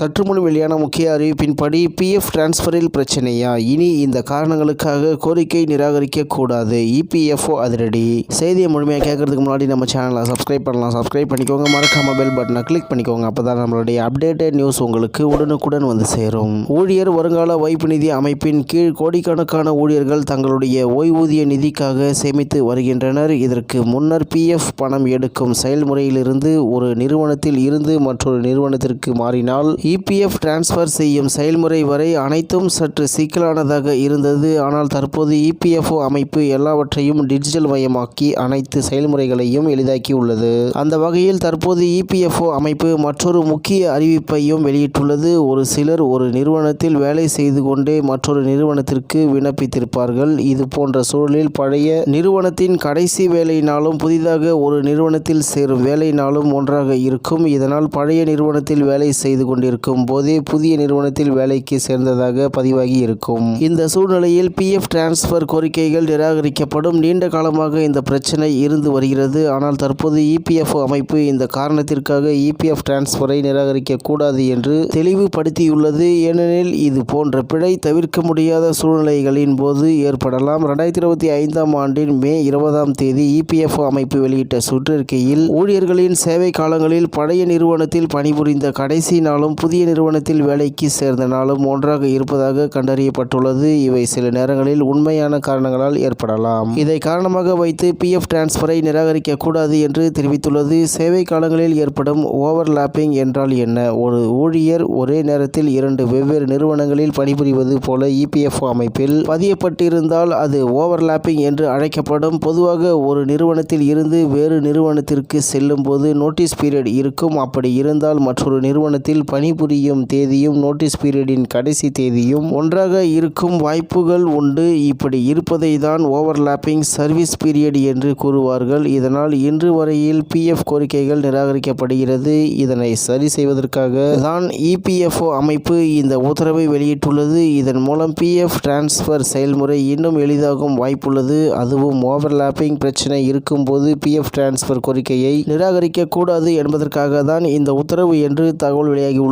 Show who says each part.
Speaker 1: சற்று முன் வெளியான முக்கிய அறிவிப்பின்படி பிஎஃப் டிரான்ஸ்ஃபரில் பிரச்சனையா? இனி இந்த காரணங்களுக்காக கோரிக்கை நிராகரிக்க கூடாது இபிஎஃப்ஓ அதிரடி. செய்தியை முழுமையாக கேட்கறதுக்கு முன்னாடி நம்ம சேனலை சப்ஸ்கிரைப் பண்ணலாம். சப்ஸ்கிரைப் பண்ணிக்கோங்க. மறக்காம பெல் பட்டனை கிளிக் பண்ணிக்கோங்க. அப்பதான் நம்மளுடைய அப்டேட்டட் நியூஸ் உங்களுக்கு உடனுக்குடன் வந்து சேரும். ஊழியர் வருங்கால வைப்பு நிதி அமைப்பின் கீழ் கோடிக்கணக்கான ஊழியர்கள் தங்களுடைய ஓய்வூதிய நிதிக்காக சேமித்து வருகின்றனர். இதற்கு முன்னர் பிஎஃப் பணம் எடுக்கும் செயல்முறையிலிருந்து ஒரு நிறுவனத்தில் இருந்து மற்றொரு நிறுவனத்திற்கு மாறினால் இபிஎஃப் டிரான்ஸ்ஃபர் செய்யும் செயல்முறை வரை அனைத்தும் சற்று சிக்கலானதாக இருந்தது. ஆனால் தற்போது இபிஎஃப்ஓ அமைப்பு எல்லாவற்றையும் டிஜிட்டல் மயமாக்கி அனைத்து செயல்முறைகளையும் எளிதாக்கி உள்ளது அந்த வகையில் தற்போது இபிஎஃப்ஓ அமைப்பு மற்றொரு முக்கிய அறிவிப்பையும் வெளியிட்டுள்ளது. ஒரு சிலர் ஒரு நிறுவனத்தில் வேலை செய்து கொண்டே மற்றொரு நிறுவனத்திற்கு விண்ணப்பித்திருப்பார்கள். இது போன்ற சூழலில் பழைய நிறுவனத்தின் கடைசி வேலையினாலும் புதிதாக ஒரு நிறுவனத்தில் சேரும் வேலையினாலும் ஒன்றாக இருக்கும். இதனால் பழைய நிறுவனத்தில் வேலை செய்து கொண்டிருக்கும் போதே புதிய நிறுவனத்தில் வேலைக்கு சேர்ந்ததாக பதிவாகி இருக்கும் இந்த சூழ்நிலையில் பிஎஃப் டிரான்ஸ்பர் கோரிக்கைகள் நிராகரிக்கப்படும். நீண்ட காலமாக இந்த பிரச்சனை இருந்து வருகிறது. ஆனால் தற்போது இபிஎஃப்ஓ அமைப்பு இந்த காரணத்திற்காக இபிஎஃப் டிரான்ஸ்பரை நிராகரிக்க கூடாது என்று தெளிவுபடுத்தியுள்ளது. ஏனெனில் இது போன்ற பிழை தவிர்க்க முடியாத சூழ்நிலைகளின் போது ஏற்படலாம். ரெண்டாயிரத்தி இருபத்தி ஐந்தாம் ஆண்டின் மே இருபதாம் தேதி இபிஎஃப்ஓ அமைப்பு வெளியிட்ட சுற்றறிக்கையில் ஊழியர்களின் சேவை காலங்களில் பழைய நிறுவனத்தில் பணிபுரிந்த கடைசி நாளும் புதிய புதிய நிறுவனத்தில் வேலைக்கு சேர்ந்த நாளும் ஒன்றாக இருப்பதாக கண்டறியப்பட்டுள்ளது. இவை சில நேரங்களில் உண்மையான காரணங்களால் ஏற்படலாம். இதை காரணமாக வைத்து பிஎஃப் டிரான்ஸ்ஃபரை நிராகரிக்க கூடாது என்று தெரிவித்துள்ளது. சேவை காலங்களில் ஏற்படும் ஓவர்லாப்பிங் என்றால் என்ன? ஒரு ஊழியர் ஒரே நேரத்தில் இரண்டு வெவ்வேறு நிறுவனங்களில் பணிபுரிவது போல இபிஎஃப்ஓ அமைப்பில் பதியப்பட்டிருந்தால் அது ஓவர்லாப்பிங் என்று அழைக்கப்படும். பொதுவாக ஒரு நிறுவனத்தில் இருந்து வேறு நிறுவனத்திற்கு செல்லும் போது நோட்டீஸ் பீரியட் இருக்கும். அப்படி இருந்தால் மற்றொரு நிறுவனத்தில் பணி பணிபுரியும் தேதியும் நோட்டீஸ் பீரியடின் கடைசி தேதியும் ஒன்றாக இருக்கும் வாய்ப்புகள் உண்டு. இப்படி இருப்பதை தான் ஓவர்லாப்பிங் சர்வீஸ் பீரியட் என்று கூறுவார்கள். இதனால் இன்று வரையில் பிஎஃப் கோரிக்கைகள் நிராகரிக்கப்படுகிறது. இதனை சரி செய்வதற்காக தான் இபிஎஃப்ஓ அமைப்பு இந்த உத்தரவை வெளியிட்டுள்ளது. இதன் மூலம் பிஎஃப் டிரான்ஸ்ஃபர் செயல்முறை இன்னும் எளிதாகும் வாய்ப்புள்ளது. அதுவும் ஓவர்லாப்பிங் பிரச்சனை இருக்கும்போது பிஎஃப் டிரான்ஸ்ஃபர் கோரிக்கையை நிராகரிக்க கூடாது என்பதற்காக தான் இந்த உத்தரவு என்று தகவல் வெளியாகி